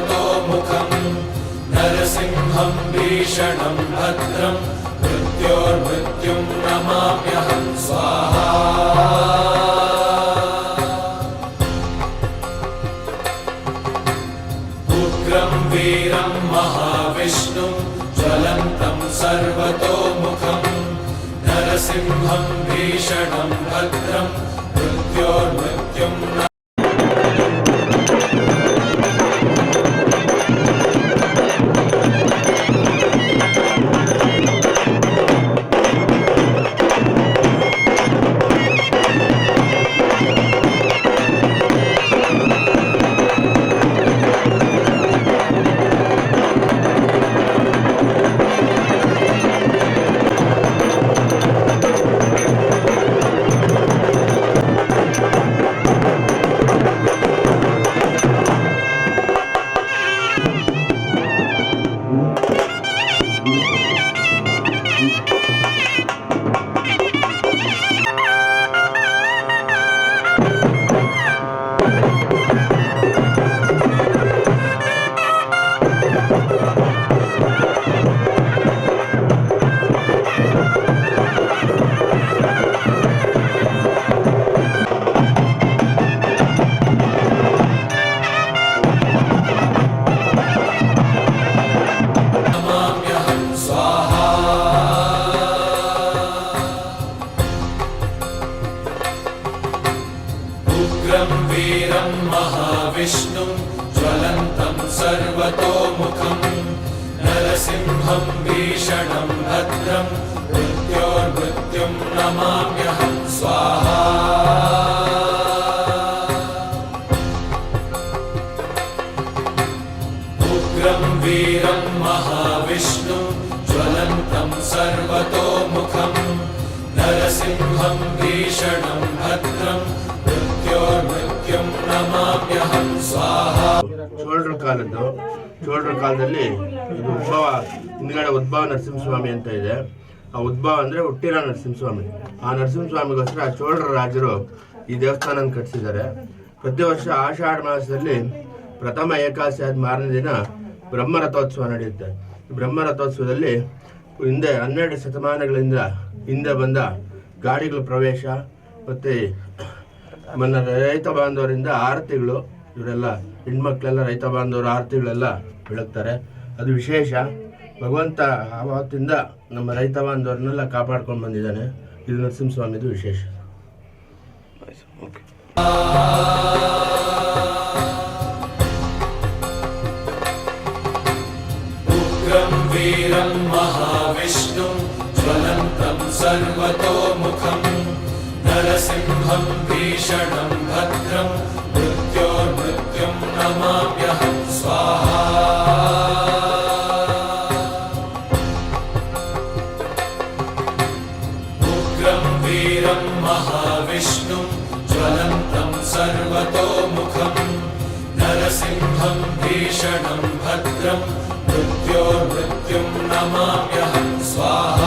सर्वतोमुखम् नरसिंहं भीषणं भद्रं मृत्योर्मृत्युं नमाम्यहं स्वाहा। उग्रं वीरं महाविष्णुं ज्वलन्तं सर्वतोमुखम् नरसिंहं भीषणं उग्रं वीरं महाविष्णुं ज्वलन्तं सर्वतोमुखम् नरसिंहं भीषणं भद्रं मृत्योर्मृत्युं नमाम्यहं स्वाहा ಚೋಳರ ಕಾಲದ್ದು ಚೋಳರ ಕಾಲದಲ್ಲಿ ಇದು ಉದ್ಭವ ಹಿಂದ್ಗಡೆ ಉದ್ಭವ ನರಸಿಂಹಸ್ವಾಮಿ ಅಂತ ಇದೆ ಆ ಉದ್ಭವ ಅಂದ್ರೆ ಹುಟ್ಟಿರೋ ನರಸಿಂಹಸ್ವಾಮಿ ಆ ನರಸಿಂಹಸ್ವಾಮಿಗೋಸ್ಕರ ಆ ಚೋಳರ ರಾಜರು ಈ ದೇವಸ್ಥಾನ ಕಟ್ಟಿಸಿದ್ದಾರೆ ಪ್ರತಿ ವರ್ಷ ಆಷಾಢ ಮಾಸದಲ್ಲಿ ಪ್ರಥಮ ಏಕಾದಶಿ ಆದ ಮಾರನೇ ದಿನ ಬ್ರಹ್ಮರಥೋತ್ಸವ ನಡೆಯುತ್ತೆ. ಬ್ರಹ್ಮರಥೋತ್ಸವದಲ್ಲಿ ಹಿಂದೆ ಹನ್ನೆರಡು ಶತಮಾನಗಳಿಂದ ಹಿಂದೆ ಬಂದ ಗಾಡಿಗಳ ಪ್ರವೇಶ ಮತ್ತು ಮನ್ನ ರೈತ ಬಾಂಧವರಿಂದ ಆರತಿಗಳು, ಇವರೆಲ್ಲ ಹೆಣ್ಮಕ್ಳೆಲ್ಲ ರೈತ ಬಾಂಧವರು ಆರತಿಗಳೆಲ್ಲ ಬೆಳಗ್ತಾರೆ. ಅದು ವಿಶೇಷ. ಭಗವಂತ ಆವತ್ತಿಂದ ನಮ್ಮ ರೈತ ಬಾಂಧವರನ್ನೆಲ್ಲ ಕಾಪಾಡ್ಕೊಂಡು ಬಂದಿದ್ದಾನೆ. ಇದು ನರಸಿಂಹಸ್ವಾಮಿದು ವಿಶೇಷ. ಓಕೆ मृत्योर्मृत्युं नमाम्यहं स्वाहा। उग्रं वीरं महाविष्णुं ज्वलन्तं सर्वतोमुखम् नरसिंहं भीषणं भद्रं मृत्योर्मृत्युं नमाम्यहं स्वाहा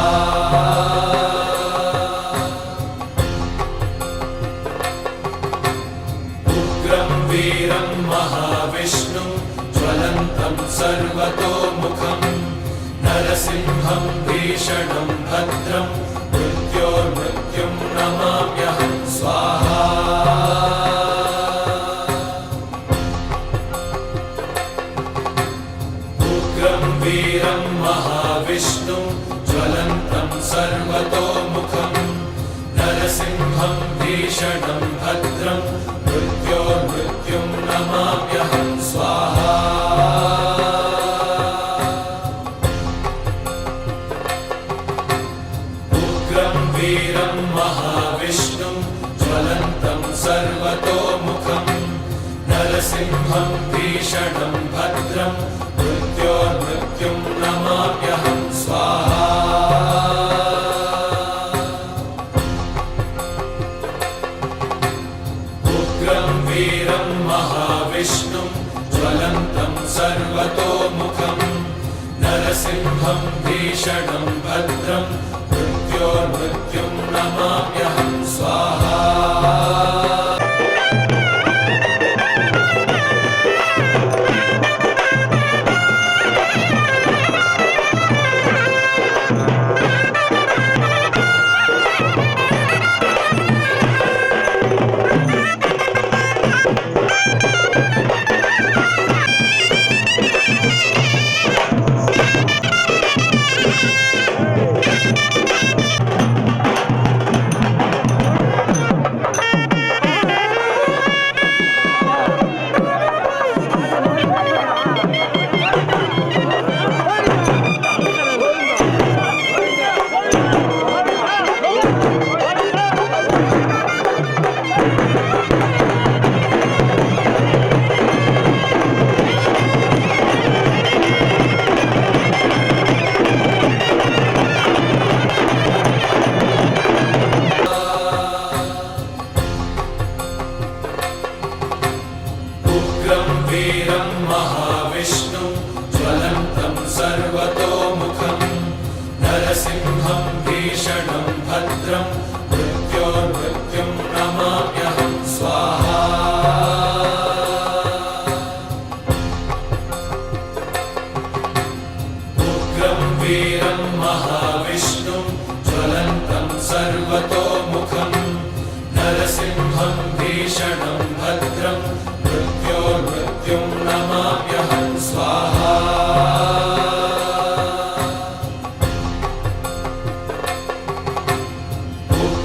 नरसिंहं भीषणं भद्रं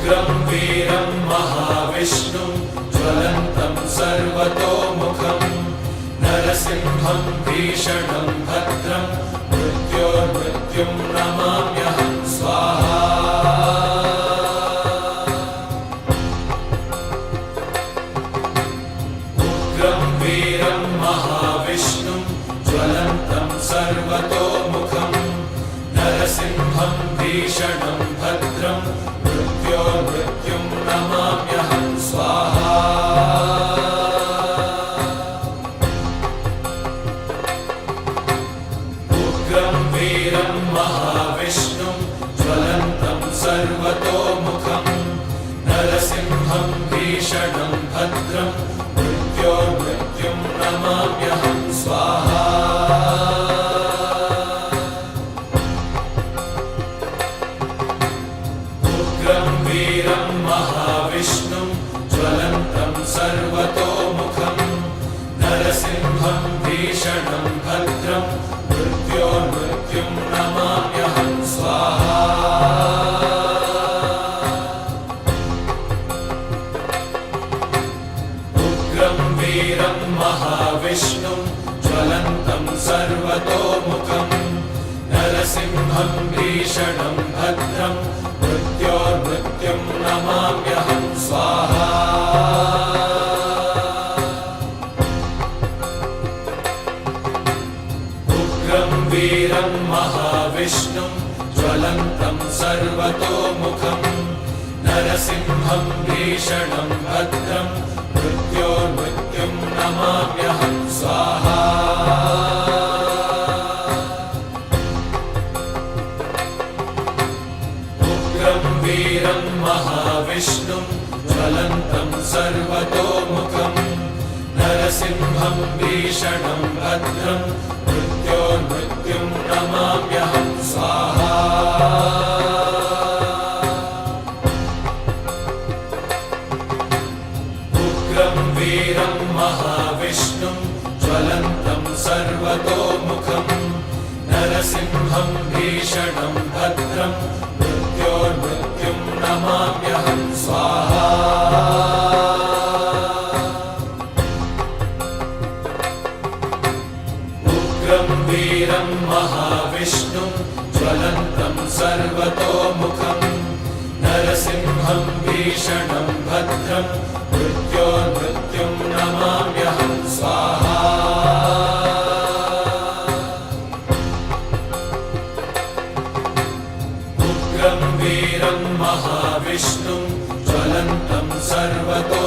उग्रं वीरं ज्वलन्तम् ज्वलन्तं सर्वतोमुखं नरसिंहं भेषणम् は नमाम्यहं स्वाहा। उग्रं वीरं महाविष्णुं ज्वलन्तं सर्वतोमुखं नरसिंहं भीषणं भद्रम् वीरं महाविष्णुं ज्वलन्तं सर्वतोमुखम् नरसिंहं भीषणं भद्रं मृत्योर्मृत्युं नमाम्यहं स्वाहा। उग्रं वीरं महाविष्णुं ज्वलन्तं सर्वतोमुखम् विभीषणं भद्रं मृत्योर्मृत्युं नमाम्यहं स्वाहा। उग्रं वीरं महाविष्णुं ज्वलन्तं सर्वतो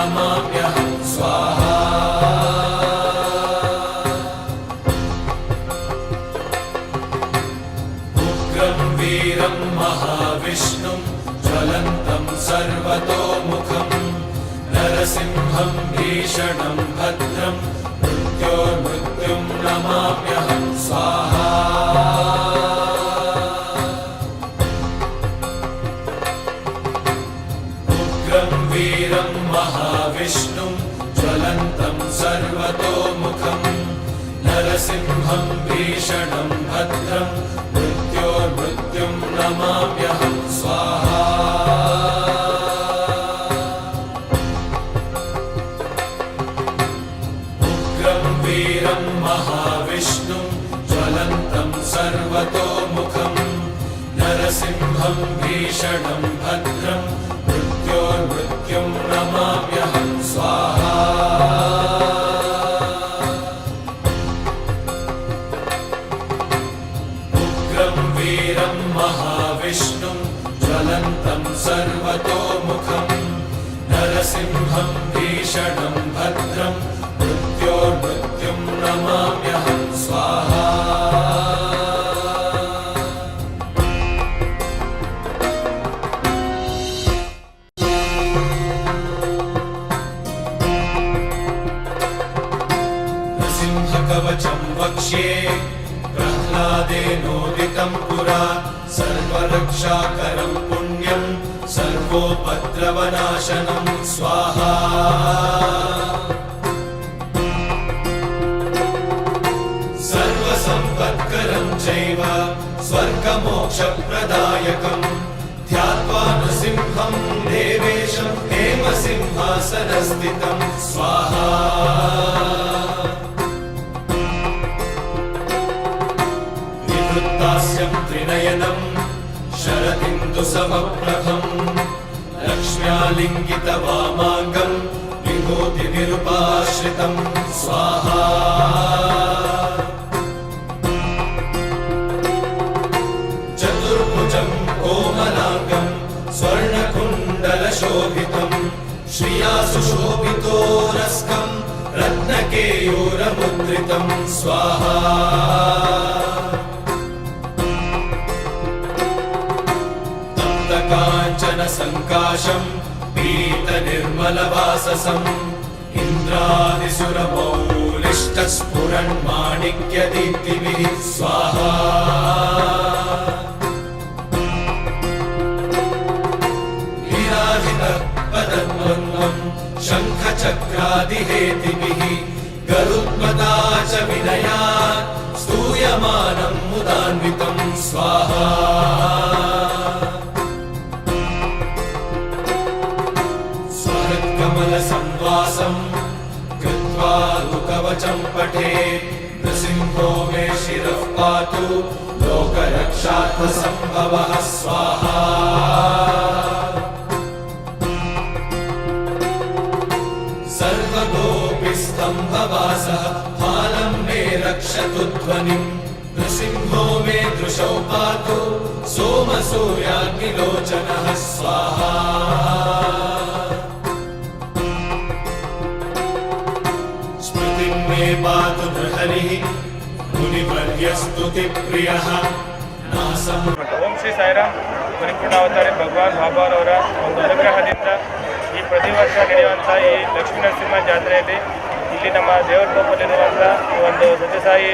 ृत्योर्म्यहम् स्वाहा। पुत्रम् वीरम् महाविष्णुम् ज्वलन्तम् सर्वतो मुखम् नरसिंहम् भेषणम् भद्रम् वीरं महाविष्णुं ज्वलन्तं सर्वतोमुखं नरसिंहं भीषणं भद्रं मृत्योर्मृत्युं नमाम्यहं स्वाहा। नृसिंहकवचं वक्ष्ये प्रह्लादेनोदितं पुरा सर्वरक्षाकरं पुण्यं सर्वोपद्रवनाशनं स्वाहा सर्वसम्पत्करं चैव स्वर्गमोक्षप्रदायकम् ध्यात्वा नृसिंहं देवेशं हेमसिंहासनस्थितं स्वाहा शरदिन्दुसमप्रभम् लक्ष्म्यालिङ्गितवामाङ्गम्। विभूतिनिरुपाश्रितम् स्वाहा। चतुर्भुजम् कोमलाङ्गम्। स्वर्णकुण्डलशोभितम्। श्रिया सुशोभितोरस्कम् रत्नकेयूरमुद्रितम्। स्वाहा सङ्काशम् पीतनिर्मलवाससम् इन्द्रादिसुरमौलिष्टस्फुरन्माणिक्यदीप्तिभिः स्वाहा लीलाधित पदद्वन्द्वम् शङ्खचक्रादिहेतिभिः गरुत्मता च विनयात् स्तूयमानम् मुदान्वितम् स्वाहा नृसिंहो मे शिरः पातु लोकरक्षार्थसम्भवः स्वाहा। सर्वगोपि स्तम्भवासः फालं मे रक्षतु ध्वनिम् नृसिंहो मे दृशौ पातु सोमसूर्याग्निलोचनः स्वाहा ಪ್ರಿಯಃ. ಓಂ ಶ್ರೀ ಸಾಯಿರಾಮ್. ಗುರುಪೂರ್ಣಾವತಾರಿ ಭಗವಾನ್ ಬಾಬಾರವರ ಒಂದು ಅನುಗ್ರಹದಿಂದ ಈ ಪ್ರತಿ ವರ್ಷ ನಡೆಯುವಂಥ ಈ ಲಕ್ಷ್ಮೀ ನರಸಿಂಹ ಜಾತ್ರೆಯಲ್ಲಿ ಇಲ್ಲಿ ನಮ್ಮ ದೇವರ ತೋಪಲ್ಲಿರುವಂಥ ಒಂದು ಸತ್ಯಸಾಯಿ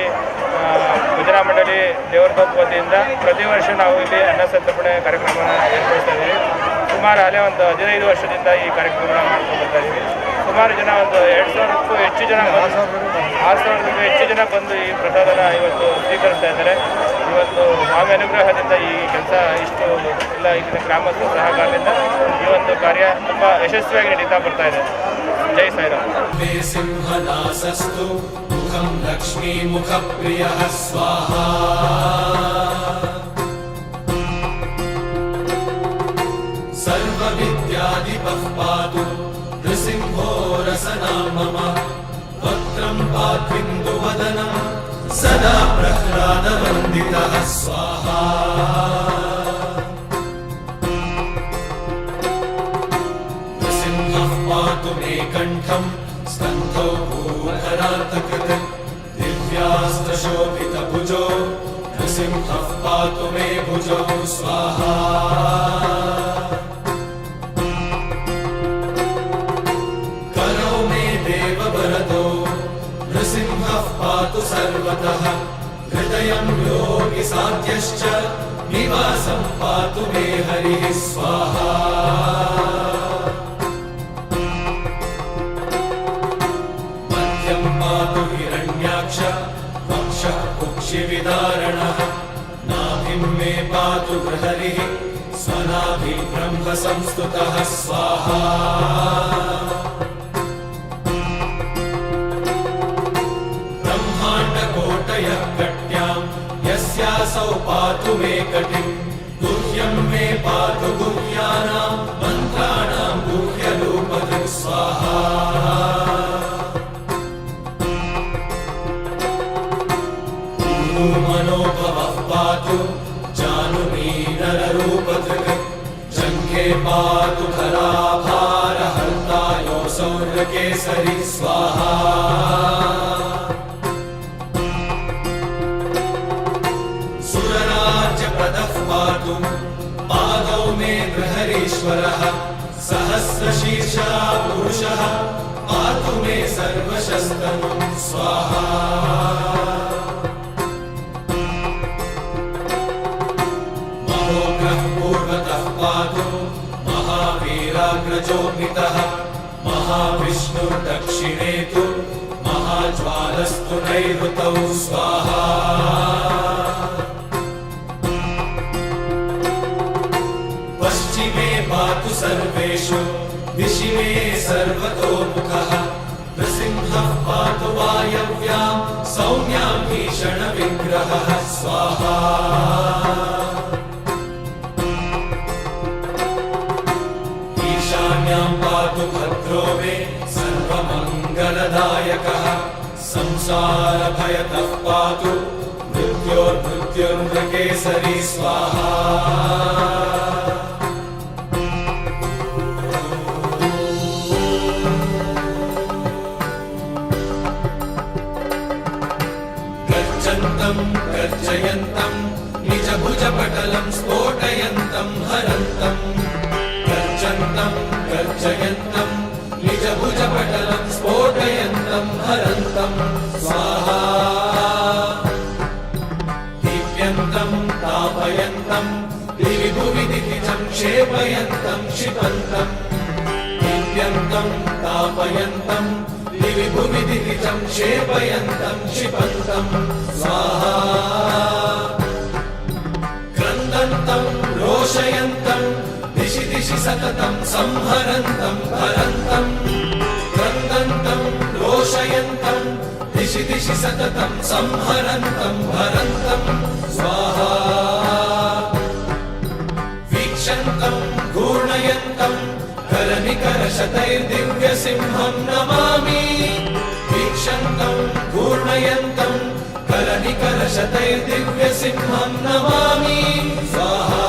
ಗುಜರಾ ಮಂಡಳಿ ದೇವರ ತೋಪ ವತಿಯಿಂದ ಪ್ರತಿ ವರ್ಷ ನಾವು ಇಲ್ಲಿ ಅನ್ನ ಸಂತರ್ಪಣೆ ಕಾರ್ಯಕ್ರಮವನ್ನು ಏರ್ಪಡಿಸ್ತಾ ಇದ್ದೀವಿ. ಸುಮಾರು ಅಲ್ಲೇ ಒಂದು ಹದಿನೈದು ವರ್ಷದಿಂದ ಈ ಕಾರ್ಯಕ್ರಮವನ್ನು ಮಾಡ್ಕೊಂಡು ಬರ್ತಾ ಇದ್ದೀವಿ. ಸುಮಾರು ಜನ ಒಂದು ಎರಡು ಸಾವಿರಕ್ಕೂ ಹೆಚ್ಚು ಜನ ಆರು ಸಾವಿರಕ್ಕೂ ಹೆಚ್ಚು ಜನ ಬಂದು ಈ ಪ್ರಸಾದನ ಇವತ್ತು ಸ್ವೀಕರಿಸ್ತಾ ಇದ್ದಾರೆ. ಇವತ್ತು ಸ್ವಾಮಿ ಅನುಗ್ರಹದಿಂದ ಈ ಕೆಲಸ ಇಷ್ಟು ಇಲ್ಲ ಇಲ್ಲಿನ ಗ್ರಾಮಸ್ಥರ ಸಹಕಾರದಿಂದ ಈ ಒಂದು ಕಾರ್ಯ ತುಂಬ ಯಶಸ್ವಿಯಾಗಿ ನಡೀತಾ ಬರ್ತಾ ಇದೆ. ಜೈ ಸಾಯಿರಾಮ್. ಸಿಂಹದಾಸಸ್ತು नृसिंहो रसना मम वक्त्रं पात्विन्दुवदनं सदा प्रह्लादवन्दितः स्वाहा। नृसिंहः पातु मे कण्ठम् स्कन्धौ भूधरान्तकृत् दिव्यास्त्रशोभितभुजो नृसिंहः पातु मे भुजौ स्वाहा योगिसाध्यश्च निवासं पातु मे हरिः स्वाहा। मध्यं पातु हिरण्याक्ष वक्षः कुक्षिविदारणः। नाभिं मे पातु बृहरिः स्वनाभि ब्रह्म संस्तुतः स्वाहा पातु मे कटिम् गुह्यम् मे पातु गुह्यानाम् मन्त्राणाम् जानमे स्वाहा। मनोभवः पातु फलाभार हन्ता पातु समुद्रके नृकेसरि स्वाहा। पातु मे सर्वशस्तनु स्वाहा। महोग्रः पूर्वतः पातु महावीराग्रजोऽमितः महाविष्णुर्दक्षिणे तु महाज्वालस्तु नैऋतौ। स्वाहा सर्वेषु दिशि मे सर्वतोमुखः नृसिंहः पातु वायव्यां सौम्यां भीषणविग्रहः स्वाहा। ईशान्यां पातु भद्रो मे सर्वमङ्गलदायकः संसारभयतः पातु मृत्योर्मृत्युर्मृकेसरी स्वाहा निजभुजपटलम् स्फोटयन्तम् हरन्तम् गर्जन्तम् गर्जयन्तम् निजभुजपटलम् स्फोटयन्तम् हरन्तम् स्वाहा दीप्यन्तम् तापयन्तम् दिवि भुवि दितिजम् क्षेपयन्तम् क्षिपन्तम् दीप्यन्तम् तापयन्तम् दिवि भुवि दितिजम् क्षेपयन्तम् क्षिपन्तम् स्वाहा दिशि दिशि सततम् संहरन्तम् हरन्तम् क्रन्दन्तम् रोषयन्तम् दिशि दिशि सततम् संहरन्तम् हरन्तम् स्वाहा वीक्षन्तम् घूर्णयन्तम् करनिकरशतैर्दिव्यसिंहम् नमामि वीक्षन्तम् घूर्णयन्तम् करनिकरशतैर्दिव्यसिंहम् नमामि स्वाहा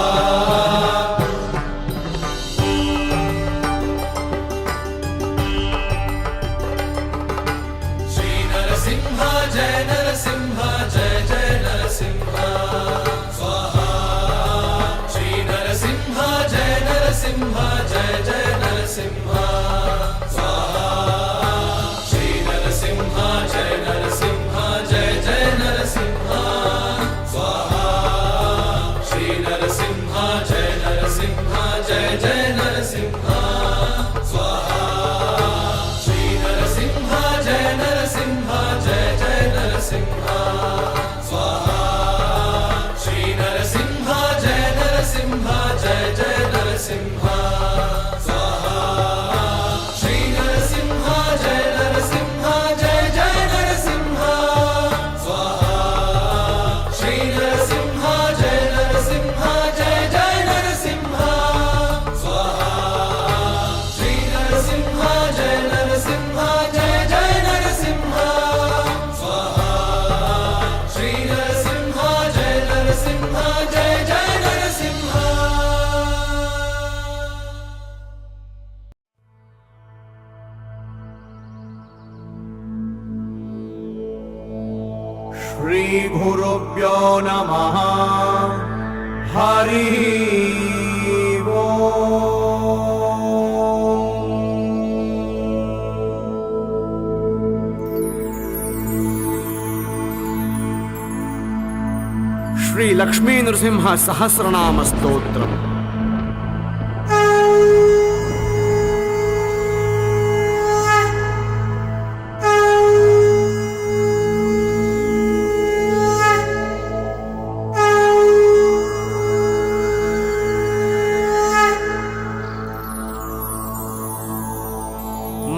శ్రీ లక్ష్మీ నృసింహ సహస్రనామ స్తోత్రం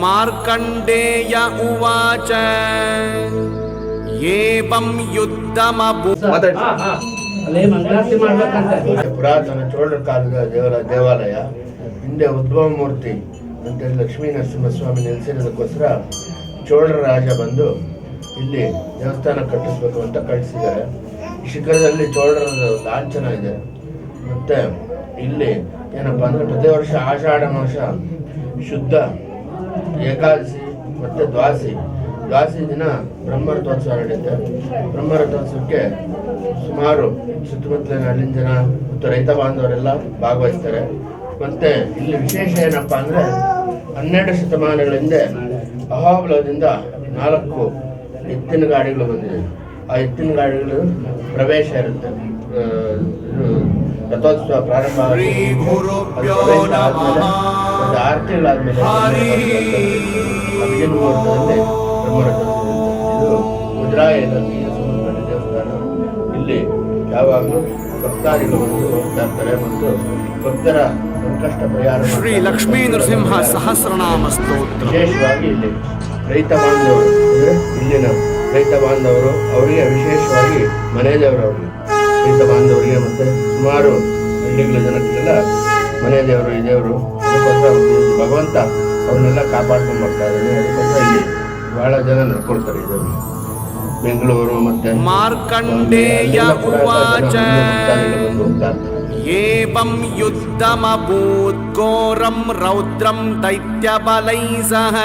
మార్కండేయ ఉవాచ ఏవం యుద్ధమభూ ಅಲ್ಲೇ ಮಂಗಳಾರತಿ ಮಾಡ್ಬೇಕಂತ. ಪುರಾತನ ಚೋಳರ ಕಾಲದ ದೇವರ ದೇವಾಲಯ ಹಿಂದೆ ಉದ್ಭವ ಮೂರ್ತಿ ಅಂತ ಲಕ್ಷ್ಮೀ ನರಸಿಂಹಸ್ವಾಮಿ ನೆಲೆಸಿರೋದಕ್ಕೋಸ್ಕರ ಚೋಳರ ರಾಜ ಬಂದು ಇಲ್ಲಿ ದೇವಸ್ಥಾನ ಕಟ್ಟಿಸ್ಬೇಕು ಅಂತ ಕಳಿಸಿದ್ದಾರೆ. ಶಿಖರದಲ್ಲಿ ಚೋಳರ ಲಾಂಛನ ಇದೆ. ಮತ್ತೆ ಇಲ್ಲಿ ಏನಪ್ಪಾ ಅಂದ್ರೆ ಪ್ರತಿ ವರ್ಷ ಆಷಾಢ ಮಾಸ ಶುದ್ಧ ಏಕಾದಶಿ ಮತ್ತೆ ದ್ವಾಸಿ. ದ್ವಾಸಿ ದಿನ ಬ್ರಹ್ಮರಥೋತ್ಸವ ನಡೆಯುತ್ತೆ ಬ್ರಹ್ಮರಥೋತ್ಸವಕ್ಕೆ ಸುಮಾರು ಸುತ್ತಮುತ್ತಲಿನ ಹಳ್ಳಿನ ಜನ ಮತ್ತು ರೈತ ಬಾಂಧವರೆಲ್ಲ ಭಾಗವಹಿಸ್ತಾರೆ ಮತ್ತೆ ಇಲ್ಲಿ ವಿಶೇಷ ಏನಪ್ಪ ಅಂದ್ರೆ ಹನ್ನೆರಡು ಶತಮಾನಗಳ ಹಿಂದೆ ಅಹೋಬಲದಿಂದ ನಾಲ್ಕು ಎತ್ತಿನ ಗಾಡಿಗಳು ಬಂದಿದೆ ಆ ಎತ್ತಿನ ಗಾಡಿಗಳು ಪ್ರವೇಶ ಇರುತ್ತೆ ರಥೋತ್ಸವ ಪ್ರಾರಂಭ ಆದ್ಮೇಲೆ. ಒಂದು ಆರು ತಿಂಗಳಾದ್ಮೇಲೆ ಹರಿ. ಭಕ್ತಾದಿಗಳು ಬಂದು ಹೋಗ್ತಾ ಮತ್ತು ಭಕ್ತರ ಸಂಕಷ್ಟ ಪರಿಹಾರ ಶ್ರೀ ಲಕ್ಷ್ಮೀ ನರಸಿಂಹ ಸಹಸ್ರನಾಮ ಸ್ತೋತ್ರ. ವಿಶೇಷವಾಗಿ ಇಲ್ಲಿ ರೈತ ಬಾಂಧವರು ಅಂದ್ರೆ ಇಲ್ಲಿನ ರೈತ ಬಾಂಧವರು ಅವರಿಗೆ ವಿಶೇಷವಾಗಿ ಮನೆ ದೇವರು ಅವರಿಗೆ ರೈತ ಬಾಂಧವರಿಗೆ ಮತ್ತೆ ಸುಮಾರು ಹಳ್ಳಿಗಳ ಜನಕ್ಕೆಲ್ಲ ಮನೆ ದೇವರು ಈ ದೇವರು ಭಗವಂತ ಅವ್ರನ್ನೆಲ್ಲ ಕಾಪಾಡ್ಕೊಂಡು ಬರ್ತಾ ಇದ್ದಾನೆ. ಅದಕ್ಕೋಸ್ಕರ ಇಲ್ಲಿ ಬಹಳ ಜನ ನಡ್ಕೊಳ್ತಾರೆ ಇದು ಬೆಂಗಳೂರು ಮತ್ತೆ ಮಾರ್ಕಂಡೇಯ ಅಲ್ಲೆಲ್ಲ ಕೂಡ ಉವಾಚ ಜನ ಭಕ್ತಾದಿಗಳು ಬಂದು ಹೋಗ್ತಾ ಇರ್ತಾರೆ. एवं युद्धमभूद्घोरं रौद्रं दैत्यबलैः सह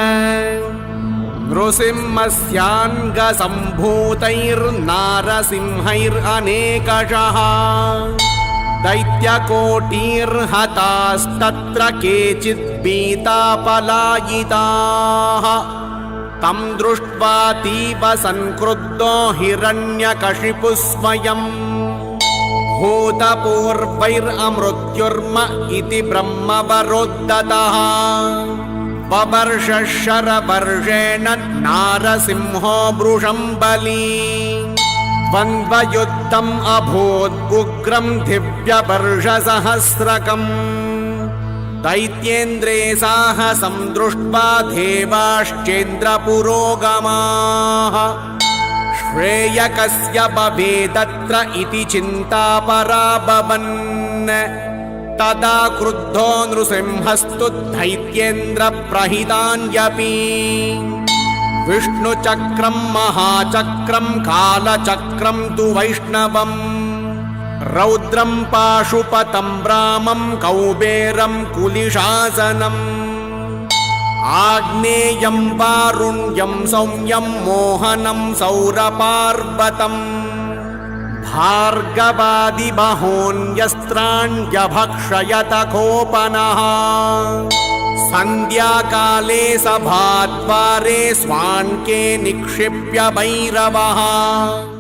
नृसिंहस्याङ्गसम्भूतैर्नारसिंहैरनेकशः दैत्यकोटिर्हतास्तत्र केचित् पीतापलायिताः तं दृष्ट्वा तीव सङ्क्रुद्धो हिरण्यकशिपुः स्वयम् भूतपूर्वैरमृत्युर्म इति ब्रह्मवरोद्धतः। बवर्ष शरवर्षेण नारसिंहो वृषं बली। द्वन्द्वयुद्धम् अभूत् उग्रं दिव्यवर्षसहस्रकम् दैत्येन्द्रे साहसं दृष्ट्वा देवाश्चेन्द्रपुरोगमाः। श्रेयकस्य भवेदत्र इति चिन्तापरा भवन् तदा क्रुद्धो नृसिंहस्तु दैत्येन्द्रप्रहितान्यपि विष्णुचक्रं महाचक्रं कालचक्रं तु वैष्णवम् रौद्रं पाशुपतं रामं कौबेरं कुलिशासनम्। आग्नेयं वारुण्यं सौम्यं मोहनं सौरपार्वतम्। भार्गवादिबहोन्यस्त्राण्यभक्षयत कोपनः सन्ध्याकाले सभाद्वारे स्वान्के निक्षिप्य भैरवः